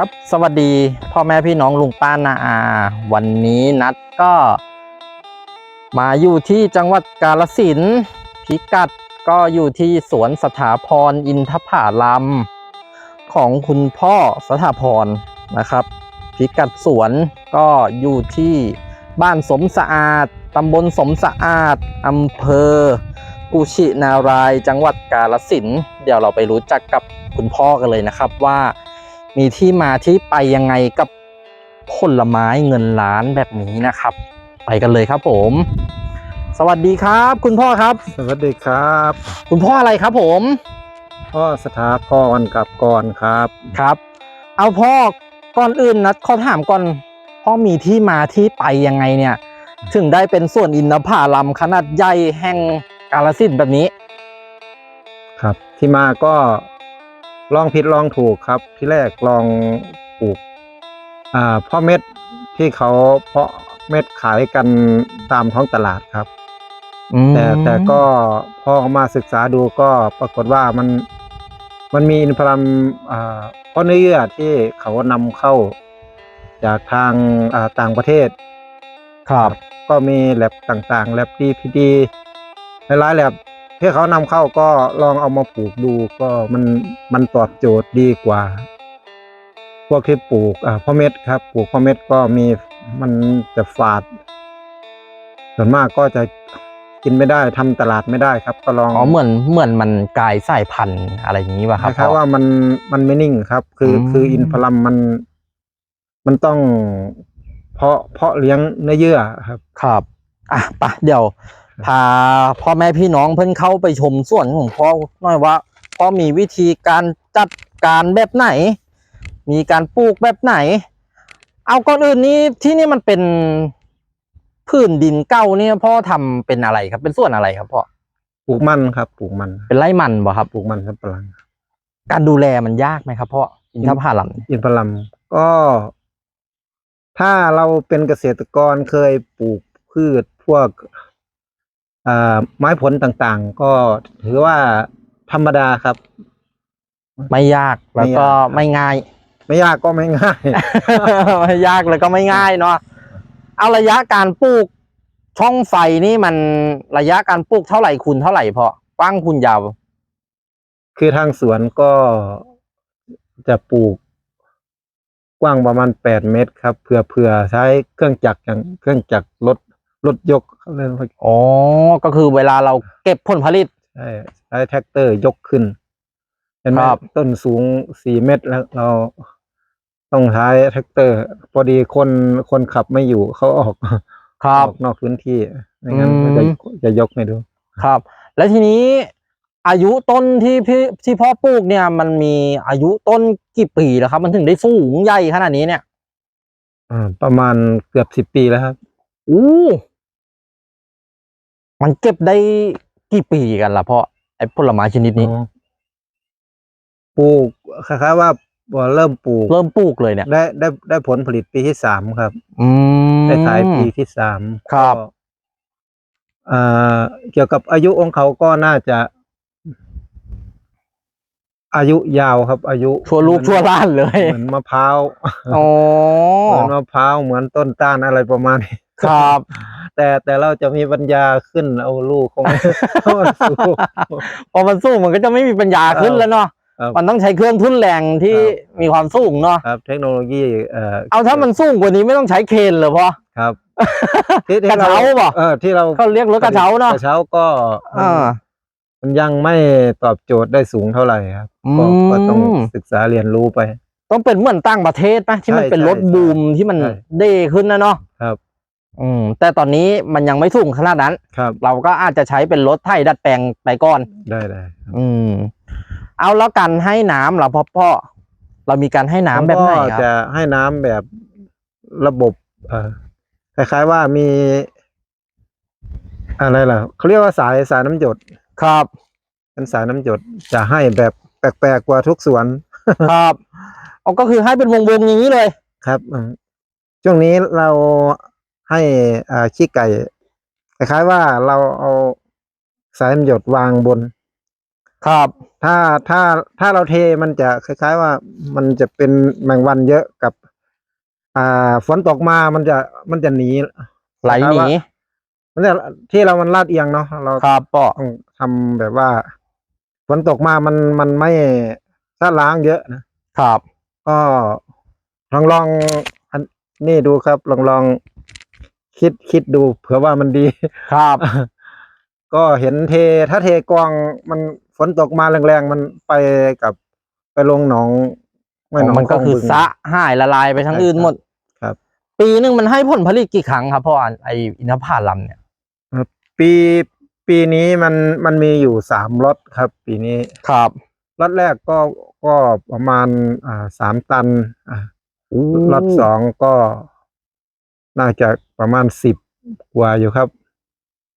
ครับสวัสดีพ่อแม่พี่น้องลุงป้านาอา วันนี้นัดก็ มาอยู่ที่จังหวัดกาฬสินพิกัดก็อยู่ที่สวนสถาพรอินทผาลัมของคุณพ่อสถาพรนะครับ พิกัดสวนก็อยู่ที่บ้านสมสะอาดตำบลสมสะอาดอำเภอ กุชินารายจังหวัดกาฬสินเดี๋ยวเราไปรู้จักกับคุณพ่อกันเลยนะครับว่า มีที่มาที่ไปยังไงกับผลไม้เงินล้านแบบนี้นะครับ ไปกันเลยครับผม สวัสดีครับ คุณพ่อครับ สวัสดีครับ คุณพ่ออะไรครับผม พ่อสถาพรกับกรครับครับ เอาพ่อก่อนอื่นนะขอถามก่อนพ่อมีที่มาที่ไปยังไงเนี่ย ถึงได้เป็นส่วนอินทผลัมขนาดใหญ่แห่งกาฬสินธุ์แบบนี้ ครับ ที่มาก็ ลองผิดลองถูกครับ ที่แรกลองปลูกอ่าเพ่อเม็ดที่เขาเพาะเม็ดขายกันตามท้องตลาดครับอืมแต่แต่ก็พอมาศึกษาดูก็ปรากฏว่ามันมันมีอินทผลัมอ่าเพราะเนื้อเยื่อที่เขานำเข้าจากทางอ่าต่างประเทศ ครับ ก็มีแลบต่างๆแลบดีพีดีหลายๆแลบ ที่เขานำเข้าก็ลองเอามาปลูกดูก็มันมันตอบโจทย์ดีกว่า พวกที่ปลูกอ่าพ่อเม็ดครับ ปลูกพ่อเม็ดก็มีมันจะฝาด ส่วนมากก็จะกินไม่ได้ทำตลาดไม่ได้ครับ ก็ลองอ๋อเหมือนเหมือนมันกลายสายพันธุ์อะไรอย่างนี้ป่ะคครับล้ายๆว่ามันมันไม่นิ่งครับ คืออมคืออินทผลัมมัน มันต้องเพาะเพาะเลี้ยงเนื้อเยื่อครับ ครับ อะไปะเดี๋ยว พาพ่อแม่พี่น้องเพิ่นเข้าไปชมสวนของพ่อหน่อยว่าพ่อมีวิธีการจัดการแบบไหน มีการปลูกแบบไหน เอาก่อนอื่นนี้ที่นี่มันเป็นพื้นดินเก่าเนี่ยพ่อทำเป็นอะไรครับ เป็นส่วนอะไรครับพ่อปลูกมันครับปลูกมัน เป็นไร่มันบ่ครับปลูกมันสับปะหลังการดูแลมันยากไหมครับพ่ออินทผลัมเนี่ยอินทผลัมก็ ถ้าเราเป็นเกษตรกรเคยปลูกพืชพวกอ่า ไม้ผลต่างๆ ก็ถือว่าธรรมดาครับ ไม่ยากแล้วก็ไม่ยากครับไม่ง่าย ไม่ยากก็ไม่ง่าย ไม่ยากแล้วก็ไม่ง่ายเนาะเอาระยะการปลูกช่องไฟนี่มันระยะการปลูกเท่าไหร่คูณเท่าไหร่พอกว้างคูณยาว คือทางสวนก็จะปลูกกว้างประมาณแปดเมตรครับเผื่อเผื่อใช้เครื่องจักรอย่างเครื่องจักรรถ รถยกเขาเรียกว่าอ๋อ ก็คือเวลาเราเก็บผลผลิต ใช่ใช้แท็กเตอร์ยกขึ้นเห็นไหมครับ ต้นสูงสี่เมตรแล้วเราต้องใช้แท็กเตอร์ พอดีคนคนขับไม่อยู่เขาออกครับออกนอกพื้นที่ไม่งั้นอืม ก็จะจะยกไม่ดู ครับ แล้วทีนี้อายุต้นที่พี่ที่พ่อปลูกเนี่ย มันมีอายุต้นกี่ปีแล้วครับ มันถึงได้สูงใหญ่ขนาดนี้เนี่ยอ่าประมาณเกือบสิบปีแล้วครับ อู้ มันเก็บได้กี่ปีกันล่ะพ่อไอ้ผลไม้ชนิดนี้อ๋อปลูกคล้ายๆว่าพอเริ่มปลูกเริ่มปลูกเลยเนี่ยได้ได้ได้ผลผลิตปีที่สามครับ อืมได้ขายปีที่สามครับก็อ่าเกี่ยวกับอายุของเขาก็น่าจะ อายุยาวครับ อายุชั่วลูกชั่วล้านเลย เหมือนมะพร้าวอ๋อ เหมือนมะพร้าวเหมือนต้นต้านอะไรประมาณนี้ ครับ แต่แต่เราจะมีปัญญาขึ้นเอาลูกของมันสู้ พอมันสู้มันก็จะไม่มีปัญญาขึ้นแล้วเนาะครับ มันต้องใช้เครื่องทุนแรงที่ครับมีความสูงเนาะครับเทคโนโลยีเอ่อเอาถ้ามันสูงกว่านี้ไม่ต้องใช้เคนเหรอพ่อ ครับที่ที่กระเช้าเปล่า เออที่เราเขาเรียกรถกระเช้าเนาะกระเช้าก็มันอ่า มันยังไม่ตอบโจทย์ได้สูงเท่าไหร่ครับก็อืม ก็ต้องศึกษาเรียนรู้ไป ต้องเป็นเหมือนต่างประเทศไหมที่มันใช่เป็นรถใช่บูมที่มันใช่ เด้ขึ้นนะเนาะครับ อืมแต่ตอนนี้มันยังไม่สูงขนาดนั้น ครับ เราก็อาจจะใช้เป็นรถไถดัดแปลงไปก่อน ได้ได้ครับอืม เอาแล้วการให้น้ำเหรอพ่อพ่อ เรามีการให้น้ำแบบไหนผมคก็รับ จะให้น้ำแบบระบบ เอ่อคล้ายๆว่ามี อะไรล่ะเขาเรียกว่าสายสายน้ำหยดครับ เป็นสายน้ำหยดจะให้แบบแปลกๆกว่าทุกสวนครับเอาก็คือให้เป็นวงๆอย่างนี้เลย ครับอืมช่วงนี้เรา ให้อ่าขี้ไก่คล้ายๆว่าเราเอาสายน้ำหยดวางบน ครับ ถ้าถ้าถ้าเราเทมันจะคล้าย ๆ ว่ามันจะเป็นแมงวันเยอะกับ อ่า ฝนตกมามันจะมันจะหนีไหลหนีมันจะที่เรามันลาดเอียงเนาะเราครับพ่อต้องทำแบบว่าฝนตกมามันมันไม่ถ้าล้างเยอะนะครับ ก็ลองลองอันนี่ดูครับลองลอง คิดคิดดูเผื่อว่ามันดี ครับ ก็เห็นเทถ้าเทกองมันฝนตกมาแรงๆมันไปกับไปลงหนองไม่หนองมันก็ลงคือบึงสะหายละลายไปทั้งใช่อื่นหมด ครับ ปีหนึ่งมันให้ผลผลิตกี่ครั้งครับพ่ออันไออินทผลัมเนี่ยปีปีนี้มันมันมีอยู่สามรถครับ ปีนี้ครับรถแรกก็ก็ประมาณอ่าสามตันอ่ารถสองก็ น่าจะประมาณสิบกว่าอยู่ครับ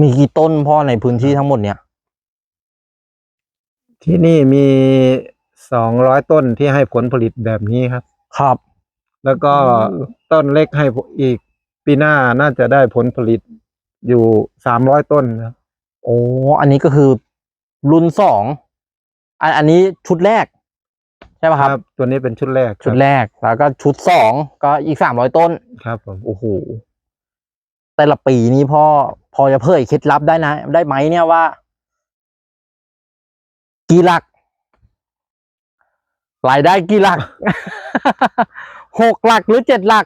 มีกี่ต้นพ่อในพื้นที่ทั้งหมดเนี่ย ที่นี่มีสองร้อยต้นที่ให้ผลผลิตแบบนี้ครับ ครับ แล้วก็อืมต้นเล็กให้อีกปีหน้าน่าจะได้ผลผลิตอยู่สามร้อยต้นครับโอ้อันนี้ก็คือรุ่นสองอันอันนี้ชุดแรก ใช่ป่ะครับ ตัวนี้เป็นชุดแรกครับชุดแรกแล้วก็ชุดสองก็อีกสามร้อยต้นครับผมโอ้โหแต่ละปีนี้พ่อพอจะเผยเคล็ดลับได้นะ ได้ไหมเนี่ยว่า กี่หลักรายได้กี่หลักหกหลักหรือเจ็ดหลัก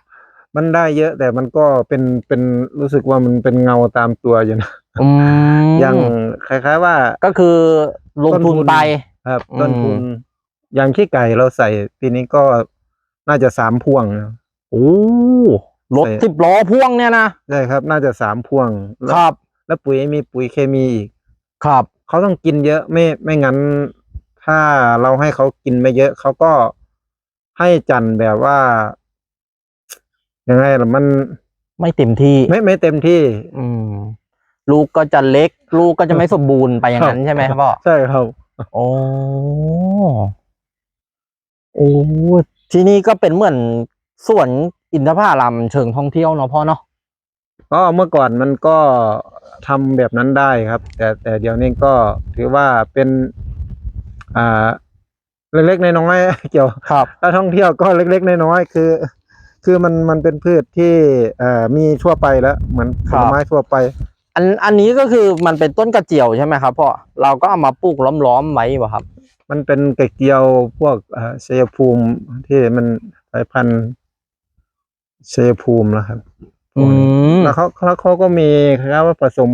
มันได้เยอะ แต่มันก็เป็นเป็นรู้สึกว่ามันเป็นเงาตามตัวอยู่นะอืมอย่างคล้าย ๆ ว่า ก็คือลงทุนไปครับอืมต้นทุน อย่างขี้ไก่เราใส่ปีนี้ก็น่าจะสามพวงนะโอ้รถใส่ สิบล้อพ่วงเนี่ยนะใช่ครับ น่าจะสามพวงแล้วครับแล้วปุ๋ยมีปุ๋ยเคมีอีกครับ เขาต้องกินเยอะไม่ไม่งั้น ถ้าเราให้เขากินไม่เยอะเขาก็ให้จันแบบว่า ยังไงล่ะมันไม่เต็มที่ ไม่ไม่เต็มที่ อืม ลูกก็จะเล็ก ลูกก็จะไม่สมบูรณ์ไปอย่างนั้นใช่ไหมครับพ่อใช่ครับ โอ้ โอ้ที่นี่ก็เป็นเหมือนสวนอินทผลัมเชิงท่องเที่ยวเนาะพ่อเนาะก็เมื่อก่อนมันก็ทำแบบนั้นได้ครับ แต่แต่เดี๋ยวนี้ก็ถือว่าเป็นอ่าเล็กๆน้อยๆเกี่ยวครับถ้าท่องเที่ยวก็เล็กๆน้อยๆคือ คือมันมันเป็นพืชที่เอ่อมีทั่วไปแล้ว เหมือนผครัลบไม้ทั่วไป อันอันนี้ก็คือมันเป็นต้นกระเจียวใช่ไหมครับพ่อเราก็เอามาปลูกล้อมๆไว้ป่ะครับ มันเป็นกระเกียวพวกเอ่อชัยภูมิที่มันสายพันธุ์ชัยภูมินะครับอืมแล้วเขาเขาเขาก็มีครับว่าผสม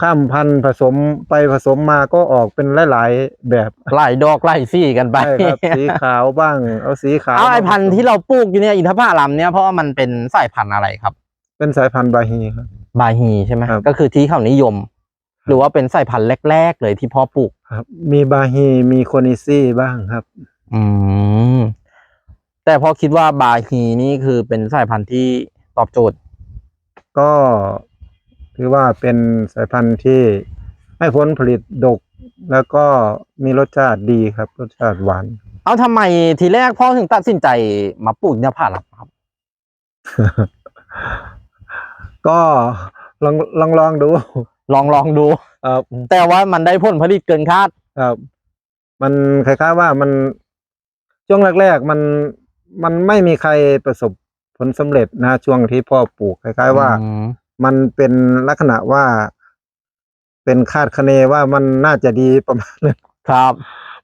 ข้ามพันธุ์ผสมไปผสมมาก็ออกเป็นหลายๆแบบไล่ดอกไล่ซี่กันไปใช่ครับสีขาวบ้างเอาสีขาวเอาไอมาพันธุ์ที่เราปลูกอยู่เนี่ยอินทผลัมเนี่ยเพราะว่ามันเป็นสายพันธุ์อะไรครับ เป็นสายพันธุ์บาฮีครับบาฮีใช่ไหมครับก็คือที่เขานิยม หรือว่าเป็นสายพันธุ์แรก ๆ เลยที่พ่อปลูก ครับ มีบาฮีมีโคนิซี่บ้างครับ อืมแต่พอคิดว่าบาฮีนี่คือเป็นสายพันธุ์ที่ตอบโจทย์ ก็ถือว่าเป็นสายพันธุ์ที่ให้ผลผลิตดก แล้วก็มีรสชาติดีครับ รสชาติหวาน เอาทำไมทีแรกพ่อถึงตัดสินใจมาปลูกอินทผลัมครับ ก็ลองลองลองดู ลองลองดูครับแต่ว่ามันได้ผลผลิตเกินคาดครับ มันคล้ายๆว่ามันช่วงแรกๆมันมันไม่มีใครประสบผลสำเร็จนะช่วงที่พ่อปลูกคล้าย ๆ ว่าอืมมันเป็นลักษณะว่า เป็นคาดคะเนว่ามันน่าจะดีประมาณนึงครับ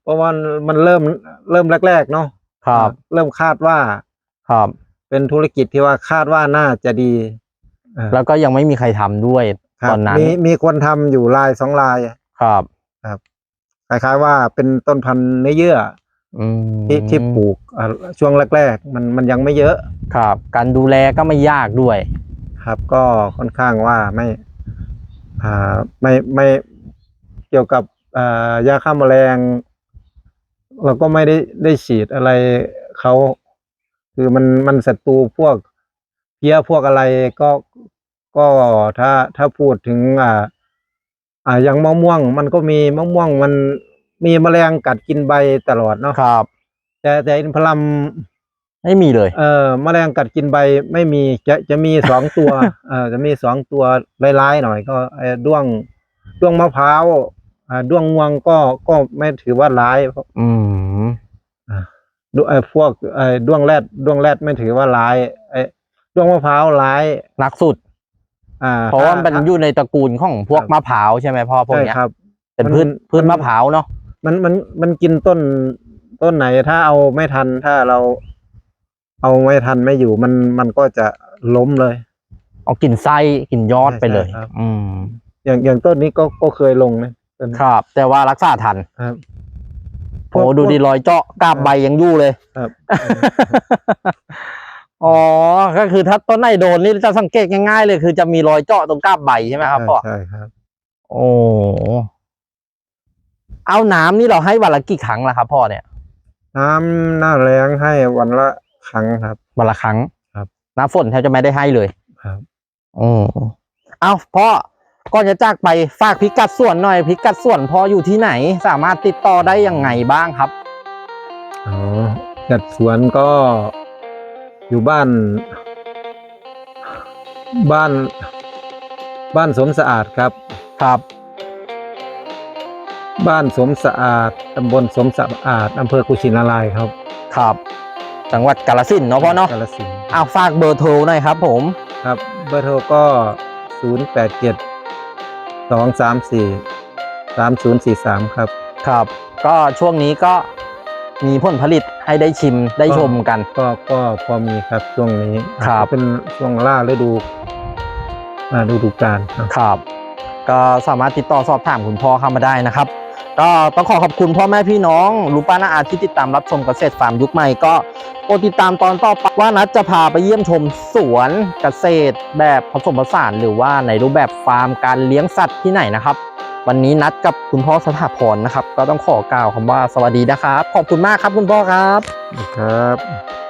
เพราะว่ามันเริ่มเริ่มแรก ๆ เนาะครับ เริ่มคาดว่าครับ เป็นธุรกิจที่ว่าคาดว่าน่าจะดีเอ่อแล้วก็ยังไม่มีใครทำด้วย ครับตอนนั้นมีมีคนทำอยู่ลายสองลายครับ คล้ายๆว่าเป็นต้นพันธุ์เนื้อเยื่ออืมที่ที่ปลูกอ่าช่วงแรกๆมันมันยังไม่เยอะครับ การดูแลก็ไม่ยากด้วย ครับ ก็ค่อนข้างว่าไม่อ่าไม่ไม่เกี่ยวกับอ่ายาฆ่าแมลง เราก็ไม่ได้ได้ฉีดอะไรเขาคือมันมันศัตรูพวกเพี้ยพวกอะไรก็ ก็ถ้าถ้าพูดถึงอ่าอ่าอย่างมะม่วง มันก็มีมะม่วงมันมีแมลงกัดกินใบตลอดเนาะครับ แต่แต่อินทผลัมไม่มีเลย เอ่อแมลงกัดกินใบไม่มีจะจะมีสองตัว เอ่อจะมีสองตัวร้ายๆหน่อย ก็ไอ้ด้วงด้วงมะพร้าวอ่าด้วงงวงก็ก็ไม่ถือว่าร้ายเพราะอืมดวงไอ้พวกไอ้ด้วงแรดด้วงแรดไม่ถือว่าร้ายไอ้ด้วงมะพร้าวร้ายนักสุด อ่าเพราะว่ามันเป็นถ้อยู่ในตระกูลของพวกครับมะพร้าวใช่ไหมพ่อพวกใช่เนี้ยครับ เป็นมันพืชพืชมันมะพร้าวเนาะมันมันมันกินต้นต้นไหน ถ้าเอาไม่ทันถ้าเรา เอาไม่ทันไม่อยู่มันมันก็จะล้มเลย เอากินไส้กินยอดไปเลย ใช่ครับ อืมอย่างอย่างต้นนี้ก็ก็เคยลงนะต้นนี้ครับ แต่ว่ารักษาทันครับ โอ้ดูดีรอยเจาะกาบใบยังอยู่เลย ครับ อ๋อ ก็คือถ้าต้นไหนโดนนี่จะสังเกตง่ายๆเลย คือจะมีรอยเจาะตรงกาบใบใช่ไหมครับพ่อใช่ครับ โอ้เอาน้ำนี่เราให้วันละกี่ครั้งล่ะครับพ่อเนี่ย น้ำหน้าแรงให้วันละครั้งครับ วันละครั้งครับ น้ำฝนแทบจะไม่ได้ให้เลยครับอืมเอาพ่อก่อนจะจากไปฝากพิกัดส่วนหน่อยพิกัดส่วนพ่ออยู่ที่ไหน สามารถติดต่อได้ยังไงบ้างครับอ๋อจัดสวนก็ อยู่บ้าน บ้าน บ้านสมสะอาดครับครับ บ้านสมสะอาดตำบลสมสะอาดอำเภอกุชินารายณ์ครับครับ จังหวัดกาฬสินธุ์เนาะพ่อเนาะกาฬสินธุ์เอาฝากเบอร์โทรหน่อยครับผม ครับ เบอร์โทรก็ศูนย์แปดเจ็ดสองสามสี่สามศูนย์สี่สามครับ ครับ ก็ช่วงนี้ก็ มีผลผลิตให้ได้ชิมได้ชมกัน ก็ก็พอมีครับช่วงนี้ครับเป็นช่วงล่าฤดูอ่าฤดูกาลครับครับ ก็สามารถติดต่อสอบถามคุณพ่อเข้ามาได้นะครับ ก็ต้องขอขอบคุณพ่อแม่พี่น้องลูกป้าน้าอาที่ติดตามรับชมเกษตรฟาร์มยุคใหม่ก็โปรดติดตามตอนต่อไปว่านัดจะพาไปเยี่ยมชมสวนเกษตรแบบผสมผสานหรือว่าในรูปแบบฟาร์มการเลี้ยงสัตว์ที่ไหนนะครับ วันนี้นัดกับคุณพ่อสถาพรนะครับ ก็ต้องขอกล่าวคำว่าสวัสดีนะครับ ขอบคุณมากครับคุณพ่อครับครับ